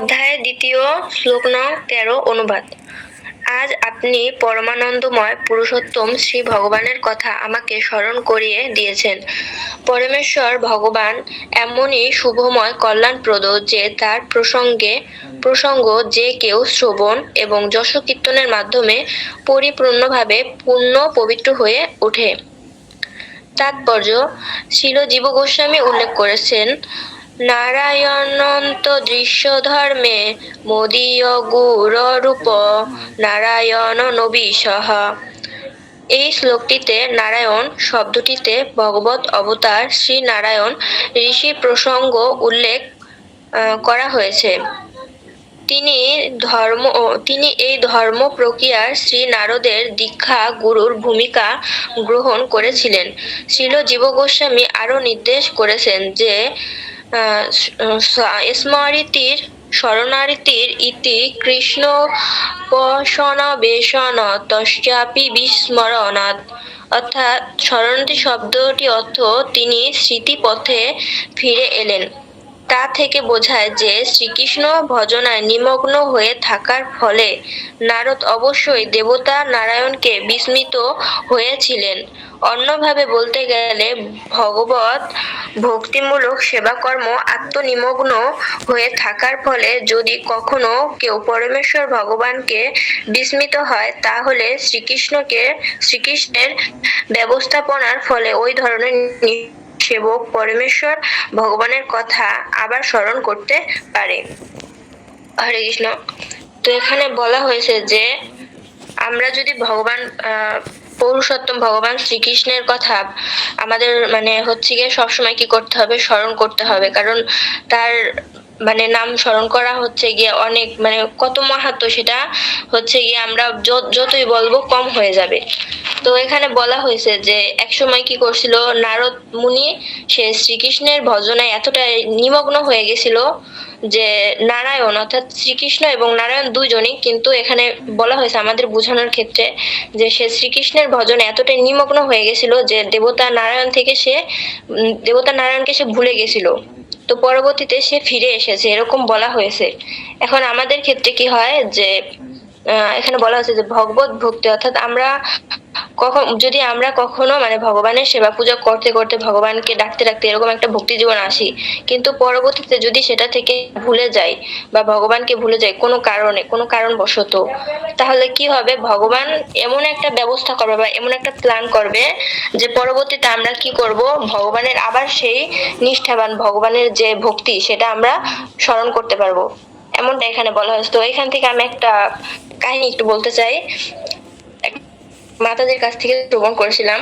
দ্বিতীয় শ্লোক নং তেরো, অনুবাদ। আজ আপনি পরমানন্দময় পুরুষোত্তম শ্রী ভগবানের কথা আমাকে স্মরণ করিয়ে দিয়েছেন। পরমেশ্বর ভগবান এমনই শুভময় কল্যাণপ্রদ যে তার প্রসঙ্গে, প্রসঙ্গ যে কেউ শ্রবণ এবং যশ কীর্তনের মাধ্যমে পরিপূর্ণভাবে পূর্ণ পবিত্র হয়ে ওঠে। তাৎপর্য শিল জীব গোস্বামী উল্লেখ করেছেন নারায়ণন্ত দৃশ্য ধর্মে মোদীয় গুরূপ নারায়ণ নবীশহ এই শ্লোকটিতে নারায়ণ শব্দটিতে ভগবত অবতার শ্রী নারায়ণ ঋষি প্রসঙ্গ উল্লেখ করা হয়েছে। তিনি ধর্ম তিনি এই ধর্ম প্রক্রিয়ার শ্রী নারদের দীক্ষা গুরুর ভূমিকা গ্রহণ করেছিলেন। শ্রীল জীব গোস্বামী আরও নির্দেশ করেছেন যে স্মৃতির শরণার্থীর ইতি কৃষ্ণ বেশন তশ্চাপি বিস্মরণাৎ। অর্থাৎ শরণার্থী শব্দটি অর্থ তিনি স্মৃতিপথে ফিরে এলেন। তা থেকে বোঝায় যে শ্রীকৃষ্ণ ভজনায় নিমগ্ন হয়ে থাকার ফলে নারদ অবশ্যই দেবতা নারায়ণকে বিস্মিত হয়েছিলেন। অন্যভাবে বলতে গেলে ভগবত ভক্তিমূলক সেবাকর্ম আত্মনিমগ্ন হয়ে থাকার ফলে যদি কখনো কেউ পরমেশ্বর ভগবানকে বিস্মিত হয়, তাহলে শ্রীকৃষ্ণকে, শ্রীকৃষ্ণের ব্যবস্থাপনার ফলে ওই ধরনের সেবক পরমেশ্বর ভগবানের কথা আবার স্মরণ করতে পারে। হরে কৃষ্ণ। তো এখানে বলা হয়েছে যে, আমরা যদি ভগবান পৌরুষোত্তম ভগবান শ্রীকৃষ্ণের কথা আমাদের মানে হচ্ছে গিয়ে সবসময় কি করতে হবে? স্মরণ করতে হবে। কারণ তার মানে নাম স্মরণ করা হচ্ছে গিয়ে অনেক মানে কত মাহাত্ম সেটা হচ্ছে গিয়ে আমরা যত- যতই বলব কম হয়ে যাবে। তো এখানে বলা হয়েছে যে একসময় কি করছিল, নারদ মুনি সে শ্রীকৃষ্ণের ভজনায় এতটা নিমগ্ন হয়ে গেছিল যে নারায়ণ, অর্থাৎ শ্রীকৃষ্ণ এবং নারায়ণ দুজনই কিন্তু এখানে বলা হয়েছে আমাদের বোঝানোর ক্ষেত্রে যে সে শ্রীকৃষ্ণের ভজনে এতটাই নিমগ্ন হয়ে গেছিল যে দেবতা নারায়ণ থেকে সে দেবতা নারায়ণকে সে ভুলে গেছিল। তো পরবর্তীতে সে ফিরে এসেছে, এরকম বলা হয়েছে। এখন আমাদের ক্ষেত্রে কি হয় যে এখানে বলা হয়েছে যে ভগবত ভক্তি, অর্থাৎ আমরা কখন, যদি আমরা কখনো মানে ভগবানের সেবা পূজা করতে করতে ভগবানকে ডাকতে ডাকতে এরকম একটা ভক্তি জীবন আসি, কিন্তু পরবর্তীতে যদি সেটা থেকে ভুলে যাই বা ভগবানকে ভুলে যাই কোনো কারণে, কোনো কারণবশত, তাহলে কি হবে? ভগবান এমন একটা ব্যবস্থা করবে বা এমন একটা প্ল্যান করবে যে পরবর্তীতে আমরা কি করব? ভগবানের আবার সেই নিষ্ঠাবান, ভগবানের যে ভক্তি, সেটা আমরা স্মরণ করতে পারব। এমনটা এখানে বলা হয়েছে। তো এখান থেকে আমি একটা কাহিনী একটু বলতে চাই। মাতাজির কাছ থেকে শ্রবণ করেছিলাম।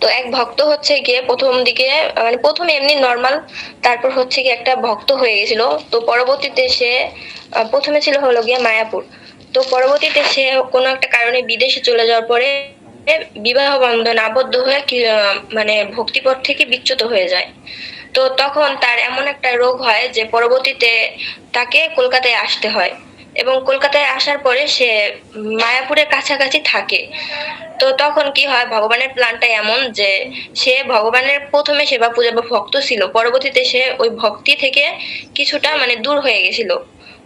তো এক ভক্ত হচ্ছে গিয়ে প্রথম দিকে মানে প্রথম এমনি নর্মাল তারপর হচ্ছে গিয়ে একটা ভক্ত হয়ে গেছিল। তো পরবর্তীতে সে প্রথমে ছিল হলো গিয়ে মায়াপুর। তো পরবর্তীতে সে কোনো একটা কারণে বিদেশে চলে যাওয়ার পরে বিবাহ বন্ধন আবদ্ধ হয়ে মানে ভক্তিপথ থেকে বিচ্যুত হয়ে যায়। তো তখন তার এমন একটা রোগ হয় যে পরবর্তীতে তাকে কলকাতায় আসতে হয়। এবং কলকাতায় আসার পরে সে মায়াপুরের কাছাকাছি থাকে। তো তখন কি হয়, ভগবানের প্ল্যানটা এমন যে সে ভগবানের প্রথমে সেবা পূজা বা ভক্ত ছিল। পরবর্তীতে সে ওই ভক্তি থেকে কিছুটা মানে দূর হয়ে গেছিল।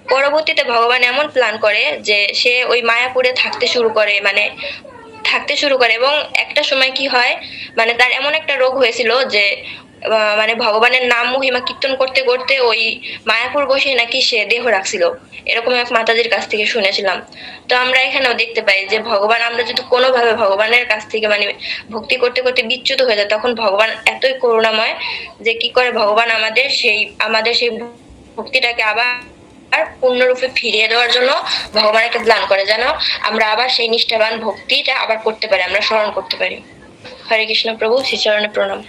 পরবর্তীতে ভগবান এমন প্ল্যান করে যে সে ওই মায়াপুরে থাকতে শুরু করে মানে থাকতে শুরু করে। এবং একটা সময় কি হয় মানে তার এমন একটা রোগ হয়েছিল যে মানে ভগবানের নাম মহিমা কীর্তন করতে করতে ওই মায়াপুর বসে নাকি সে দেহ রাখছিল। এরকম এক মাতাজির কাছ থেকে শুনেছিলাম। তো আমরা এখানেও দেখতে পাই যে ভগবান, আমরা যদি কোনোভাবে ভগবানের কাছ থেকে মানে ভক্তি করতে করতে বিচ্যুত হয়ে যায় তখন ভগবান এতই করুণাময় যে কি করে ভগবান আমাদের সেই আমাদের সেই ভক্তিটাকে আবার আর পূর্ণরূপে ফিরিয়ে দেওয়ার জন্য ভগবান একটা প্ল্যান করে, যেন আমরা আবার সেই নিষ্ঠাবান ভক্তিটা আবার করতে পারি, আমরা স্মরণ করতে পারি। হরে কৃষ্ণ প্রভু, শ্রীচরণে প্রণাম।